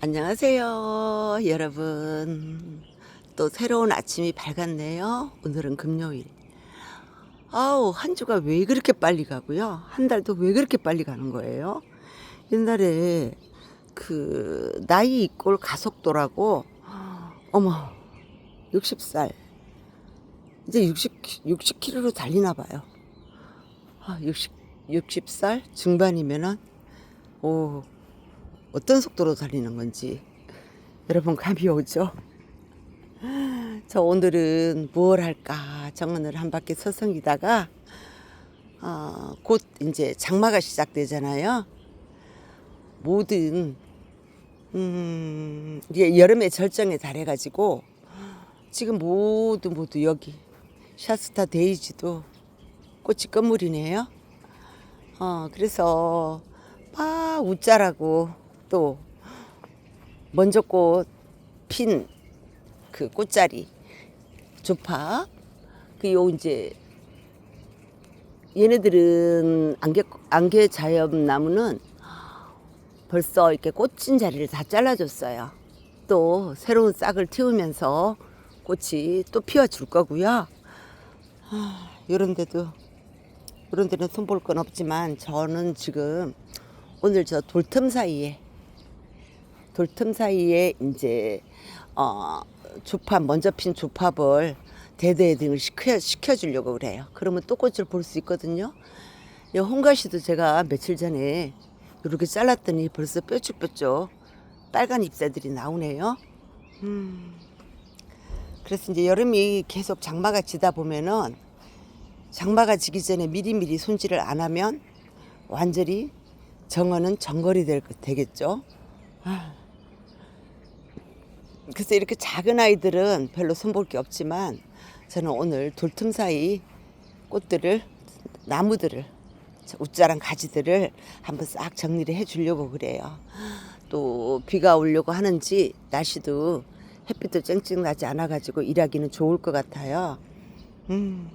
안녕하세요, 여러분. 또 새로운 아침이 밝았네요. 오늘은 금요일. 아우, 한 주가 왜 그렇게 빨리 가고요? 한 달도 왜 그렇게 빨리 가는 거예요? 옛날에 그 나이 이꼴 가속도라고 어머 60살 이제 60 60km로 달리나 봐요. 아, 60 60살 중반이면은 오 어떤 속도로 달리는 건지 여러분 감이 오죠? 저 오늘은 무엇 할까 정원을 한 바퀴 서성이다가 어, 곧 이제 장마가 시작되잖아요. 모든 음, 이제 여름의 절정에 달해가지고 지금 모두 모두 여기 샤스타 데이지도 꽃이 끝물이네요. 어, 그래서 막 웃자라고 또 먼저 꽃 핀 그 꽃자리 조파 그요 이제 얘네들은 안개 안개 자엽 나무는 벌써 이렇게 꽂힌 자리를 다 잘라줬어요. 또 새로운 싹을 틔우면서 꽃이 또 피워줄 거고요. 아, 이런 데도 이런 데는 손볼 건 없지만 저는 지금 오늘 저 돌틈 사이에 돌틈 사이에 이제 어 조팝 먼저 핀 조팝을 대대 등을 시켜 시켜주려고 그래요. 그러면 또 꽃을 볼 수 있거든요. 이 홍가시도 제가 며칠 전에 이렇게 잘랐더니 벌써 뾰족뾰족 빨간 잎새들이 나오네요. 음. 그래서 이제 여름이 계속 장마가 지다 보면은 장마가 지기 전에 미리미리 손질을 안 하면 완전히 정원은 정거리 될, 되겠죠. 아. 그래서 이렇게 작은 아이들은 별로 손볼 게 없지만 저는 오늘 돌틈 사이 꽃들을 나무들을 웃자란 가지들을 한번 싹 정리를 해 주려고 그래요. 또 비가 오려고 하는지 날씨도 햇빛도 쨍쨍 나지 않아 가지고 일하기는 좋을 것 같아요. 음.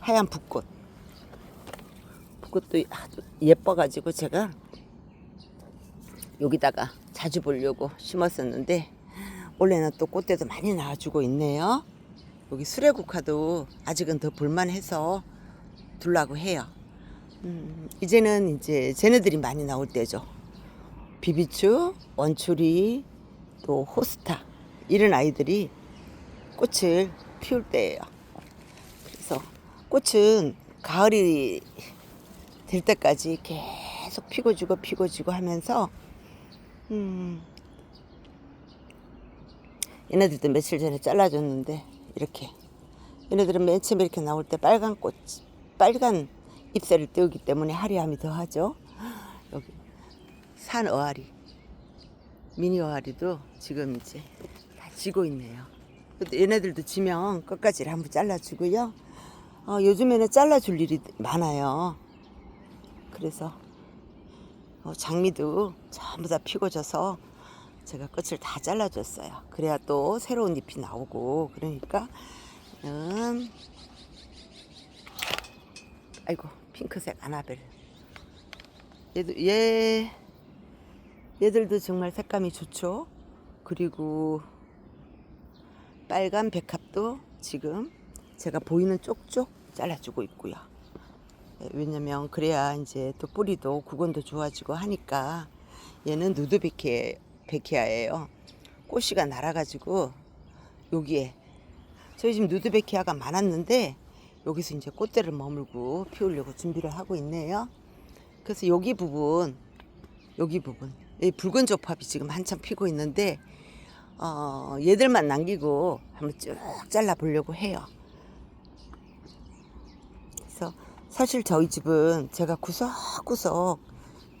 하얀 붓꽃. 붓꽃도 아주 예뻐 가지고 제가 여기다가 자주 보려고 심었었는데 올해는 또 꽃대도 많이 나와주고 있네요. 여기 수레국화도 아직은 더 볼만해서 둘라고 해요. 음, 이제는 이제 쟤네들이 많이 나올 때죠. 비비추, 원추리, 또 호스타 이런 아이들이 꽃을 피울 때예요. 그래서 꽃은 가을이 될 때까지 계속 피고 지고 피고 지고 하면서 음, 얘네들도 며칠 전에 잘라줬는데 이렇게 얘네들은 맨 처음에 이렇게 나올 때 빨간 꽃 빨간 잎새를 띄우기 때문에 화려함이 더하죠. 여기 산 어아리 미니 어아리도 지금 이제 다 지고 있네요. 얘네들도 지면 끝까지 한번 잘라주고요. 어, 요즘에는 잘라줄 일이 많아요. 그래서 어, 장미도 전부 다 피고 져서 제가 끝을 다 잘라줬어요. 그래야 또 새로운 잎이 나오고 그러니까 음, 아이고 핑크색 아나벨 얘도 얘 얘들도 정말 색감이 좋죠. 그리고 빨간 백합도 지금 제가 보이는 쪽쪽 잘라주고 있고요. 예, 왜냐면 그래야 이제 또 뿌리도 구건도 좋아지고 하니까 얘는 누드베키에 베키아예요. 꽃이가 날아가지고 여기에 저희 지금 누드베키아가 많았는데 여기서 이제 꽃대를 머물고 피우려고 준비를 하고 있네요. 그래서 여기 부분 여기 부분 이 붉은 조팝이 지금 한참 피고 있는데 어, 얘들만 남기고 한번 쭉 잘라 보려고 해요. 그래서 사실 저희 집은 제가 구석구석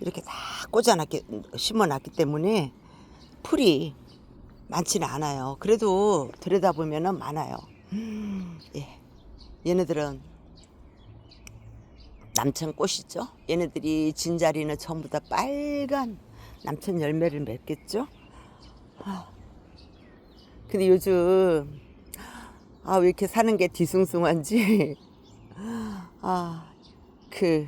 이렇게 다 꽂아놨기 심어놨기 때문에 풀이 많지는 않아요. 그래도 들여다보면은 많아요. 음, 예. 얘네들은 남천 꽃이죠. 얘네들이 진 자리는 전부 다 빨간 남천 열매를 맺겠죠. 아, 근데 요즘 아 왜 이렇게 사는 게 뒤숭숭한지 아, 그,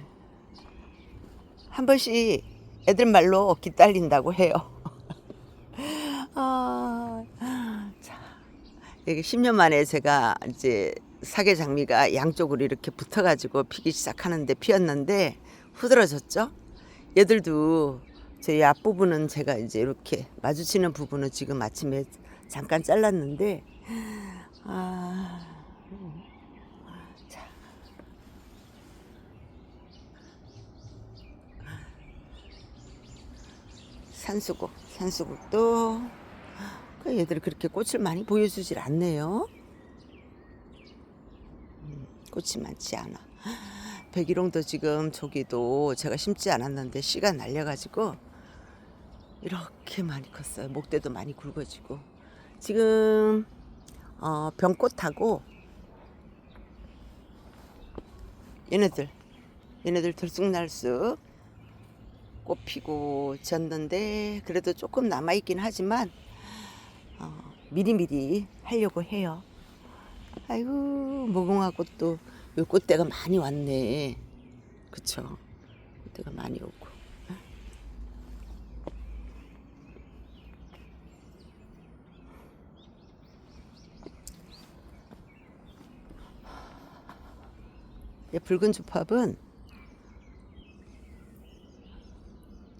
한 번씩 애들 말로 기딸린다고 해요. 아, 자, 이게 10년 만에 제가 이제 사계 장미가 양쪽으로 이렇게 붙어가지고 피기 시작하는데 피었는데 후들어졌죠? 얘들도 저희 앞부분은 제가 이제 이렇게 마주치는 부분은 지금 아침에 잠깐 잘랐는데, 아, 산수국 산수국도 그 얘들이 그렇게 꽃을 많이 보여주질 않네요. 음, 꽃이 많지 않아. 백일홍도 지금 저기도 제가 심지 않았는데 씨가 날려가지고 이렇게 많이 컸어요. 목대도 많이 굵어지고 지금 어, 병꽃하고 얘네들 얘네들 들쑥날쑥 꽃 피고 졌는데 그래도 조금 남아있긴 하지만 어, 미리미리 하려고 해요. 아이고 무궁화 꽃도 요 꽃대가 많이 왔네. 그쵸? 꽃대가 많이 오고. 이 붉은 주팝은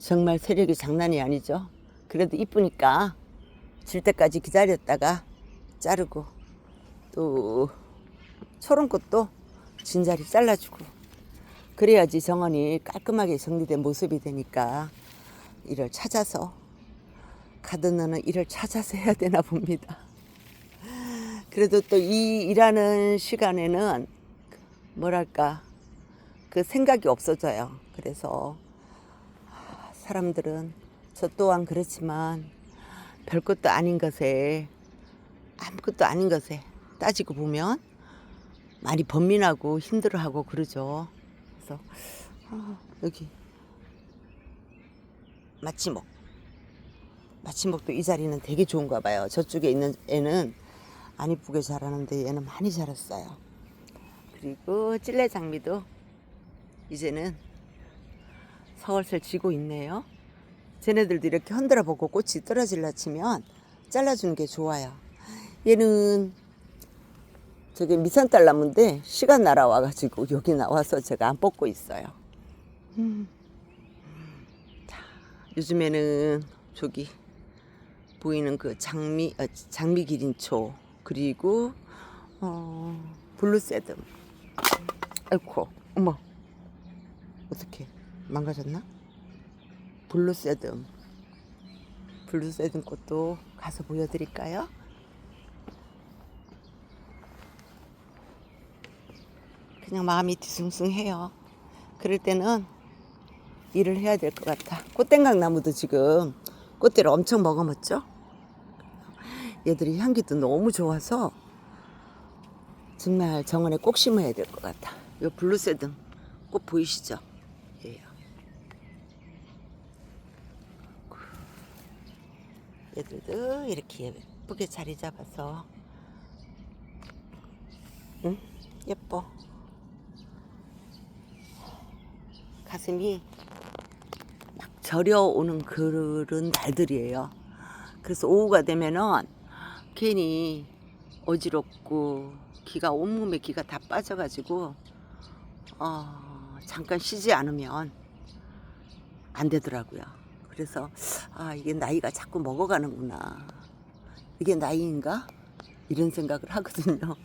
정말 세력이 장난이 아니죠. 그래도 이쁘니까 질 때까지 기다렸다가 자르고 또 초롱꽃도 진자리 잘라주고 그래야지 정원이 깔끔하게 정리된 모습이 되니까 이를 찾아서 가드너는 이를 찾아서 해야 되나 봅니다. 그래도 또 이 일하는 시간에는 뭐랄까 그 생각이 없어져요. 그래서 사람들은 저 또한 그렇지만 별것도 아닌 것에 아무것도 아닌 것에 따지고 보면 많이 번민하고 힘들어하고 그러죠. 그래서 아, 여기 마치목 마치목도 이 자리는 되게 좋은가 봐요. 저쪽에 있는 애는 안 이쁘게 자라는데 얘는 많이 자랐어요. 그리고 찔레 장미도 이제는 서울슬 지고 있네요. 쟤네들도 이렇게 흔들어 보고 꽃이 떨어질라 치면 잘라주는 게 좋아요. 얘는 저기 미산딸나무인데 씨가 날아와가지고 여기 나와서 제가 안 뽑고 있어요. 음. 자, 요즘에는 저기 보이는 그 장미 아, 장미 기린초 그리고 어, 블루세듬. 아이고, 어머, 어떻게 망가졌나? 블루세듬, 블루세듬 꽃도 가서 보여드릴까요? 그냥 마음이 뒤숭숭해요. 그럴 때는 일을 해야 될 것 같아. 꽃땡각 나무도 지금 꽃대를 엄청 먹어먹죠? 얘들이 향기도 너무 좋아서 정말 정원에 꼭 심어야 될 것 같아. 요 블루세듬 꽃 보이시죠? 얘요. 얘들도 이렇게 예쁘게 자리 잡아서 응? 예뻐. 가슴이 막 저려오는 그런 날들이에요. 그래서 오후가 되면은 괜히 어지럽고 기가 온몸에 기가 다 빠져가지고 어, 잠깐 쉬지 않으면 안 되더라고요. 그래서 아 이게 나이가 자꾸 먹어가는구나. 이게 나이인가? 이런 생각을 하거든요.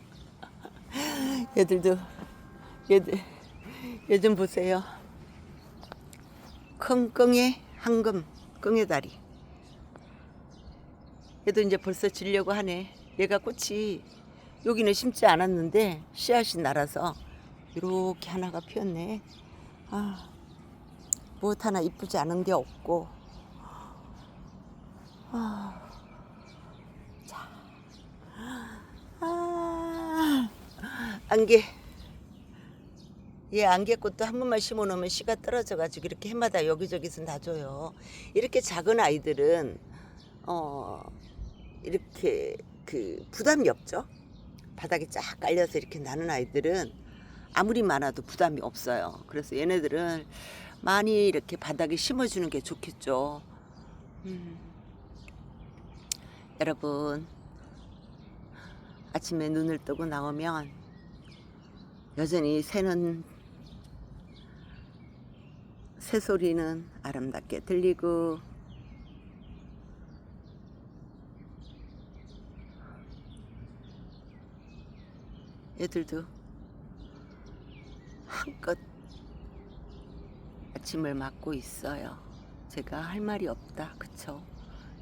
얘들도 얘들 얘좀 보세요. 큰 끙에 황금 끙의 다리. 얘도 이제 벌써 지려고 하네. 얘가 꽃이 여기는 심지 않았는데 씨앗이 날아서 이렇게 하나가 피었네. 아, 무엇 하나 이쁘지 않은 게 없고. 아, 자, 아, 안개. 얘 안개꽃도 한 번만 심어 놓으면 씨가 떨어져 가지고 이렇게 해마다 여기저기서 놔줘요. 이렇게 작은 아이들은 어 이렇게 그 부담이 없죠. 바닥에 쫙 깔려서 이렇게 나는 아이들은 아무리 많아도 부담이 없어요. 그래서 얘네들은 많이 이렇게 바닥에 심어주는 게 좋겠죠. 음. 여러분 아침에 눈을 뜨고 나오면 여전히 새는 새 소리는 아름답게 들리고 얘들도 한껏 아침을 맞고 있어요. 제가 할 말이 없다. 그쵸?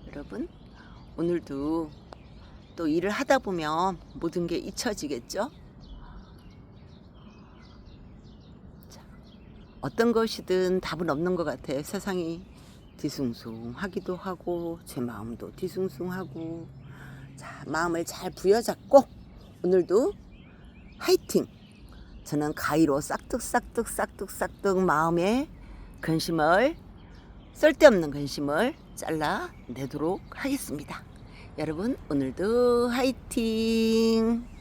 여러분, 오늘도 또 일을 하다 보면 모든 게 잊혀지겠죠? 자, 어떤 것이든 답은 없는 것 같아요. 세상이 뒤숭숭하기도 하고, 제 마음도 뒤숭숭하고, 자, 마음을 잘 부여잡고, 오늘도 화이팅! 저는 가위로 싹둑싹둑 싹둑싹둑 마음의 근심을 쓸데없는 근심을 잘라 내도록 하겠습니다. 여러분 오늘도 화이팅!